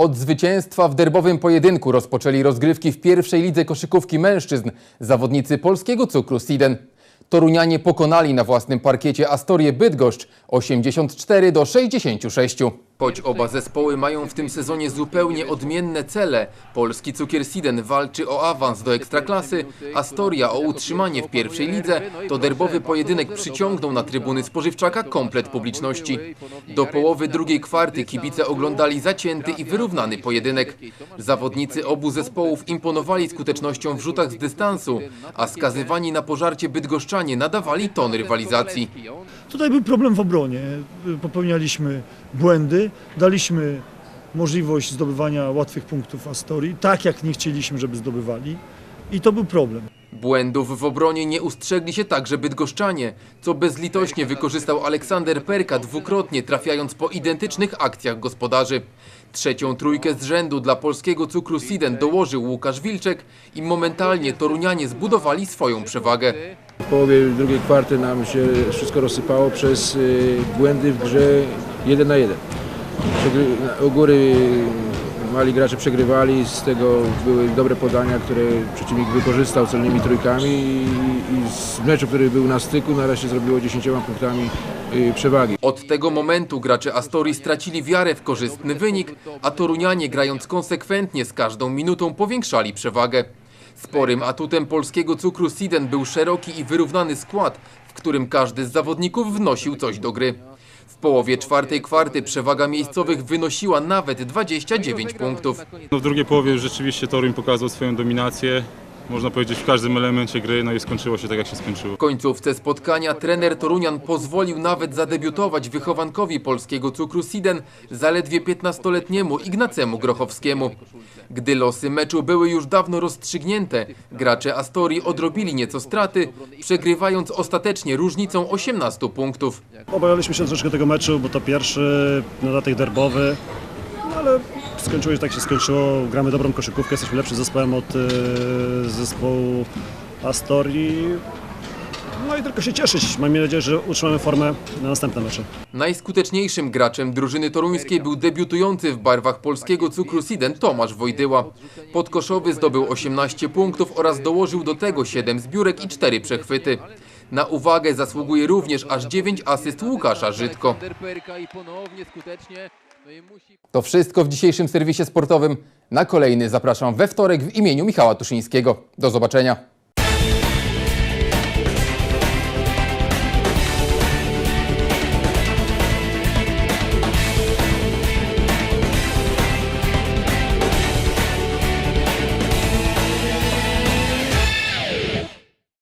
Od zwycięstwa w derbowym pojedynku rozpoczęli rozgrywki w pierwszej lidze koszykówki mężczyzn zawodnicy polskiego cukru Siden. Torunianie pokonali na własnym parkiecie Astorię Bydgoszcz 84 do 66. Choć oba zespoły mają w tym sezonie zupełnie odmienne cele, polski cukier Siden walczy o awans do ekstraklasy, Astoria o utrzymanie w pierwszej lidze, to derbowy pojedynek przyciągnął na trybuny spożywczaka komplet publiczności. Do połowy drugiej kwarty kibice oglądali zacięty i wyrównany pojedynek. Zawodnicy obu zespołów imponowali skutecznością w rzutach z dystansu, a skazywani na pożarcie bydgoszczanie nadawali ton rywalizacji. Tutaj był problem w obronie. Popełnialiśmy błędy, daliśmy możliwość zdobywania łatwych punktów Astorii, tak jak nie chcieliśmy, żeby zdobywali. I to był problem. Błędów w obronie nie ustrzegli się także bydgoszczanie, co bezlitośnie wykorzystał Aleksander Perka dwukrotnie trafiając po identycznych akcjach gospodarzy. Trzecią trójkę z rzędu dla polskiego cukru Siden dołożył Łukasz Wilczek i momentalnie Torunianie zbudowali swoją przewagę. W połowie drugiej kwarty nam się wszystko rozsypało przez y, błędy w grze 1 na 1. U góry mali gracze przegrywali, z tego były dobre podania, które przeciwnik wykorzystał celnymi trójkami i, z meczu, który był na styku, na razie zrobiło 10 punktami y, przewagi. Od tego momentu gracze Astorii stracili wiarę w korzystny wynik, a Torunianie grając konsekwentnie z każdą minutą powiększali przewagę. Sporym atutem polskiego cukru Siden był szeroki i wyrównany skład, w którym każdy z zawodników wnosił coś do gry. W połowie czwartej kwarty przewaga miejscowych wynosiła nawet 29 punktów. No w drugiej połowie rzeczywiście Toruń pokazał swoją dominację. Można powiedzieć w każdym elemencie gry, no i skończyło się tak jak się skończyło. W końcówce spotkania trener Torunian pozwolił nawet zadebiutować wychowankowi polskiego cukru Siden, zaledwie 15-letniemu Ignacemu Grochowskiemu. Gdy losy meczu były już dawno rozstrzygnięte, gracze Astorii odrobili nieco straty, przegrywając ostatecznie różnicą 18 punktów. Obawialiśmy się troszkę tego meczu, bo to pierwszy dodatek derbowy, no ale skończyło się tak się skończyło. Gramy dobrą koszykówkę, jesteśmy lepszym zespołem od e, zespołu Astorii. No i tylko się cieszyć. Mam nadzieję, że utrzymamy formę na następne mecze. Najskuteczniejszym graczem drużyny toruńskiej był debiutujący w barwach polskiego cukru Siden Tomasz Wojdyła. Podkoszowy zdobył 18 punktów oraz dołożył do tego 7 zbiórek i 4 przechwyty. Na uwagę zasługuje również aż 9 asyst Łukasza Żydko. To wszystko w dzisiejszym serwisie sportowym. Na kolejny zapraszam we wtorek w imieniu Michała Tuszyńskiego. Do zobaczenia.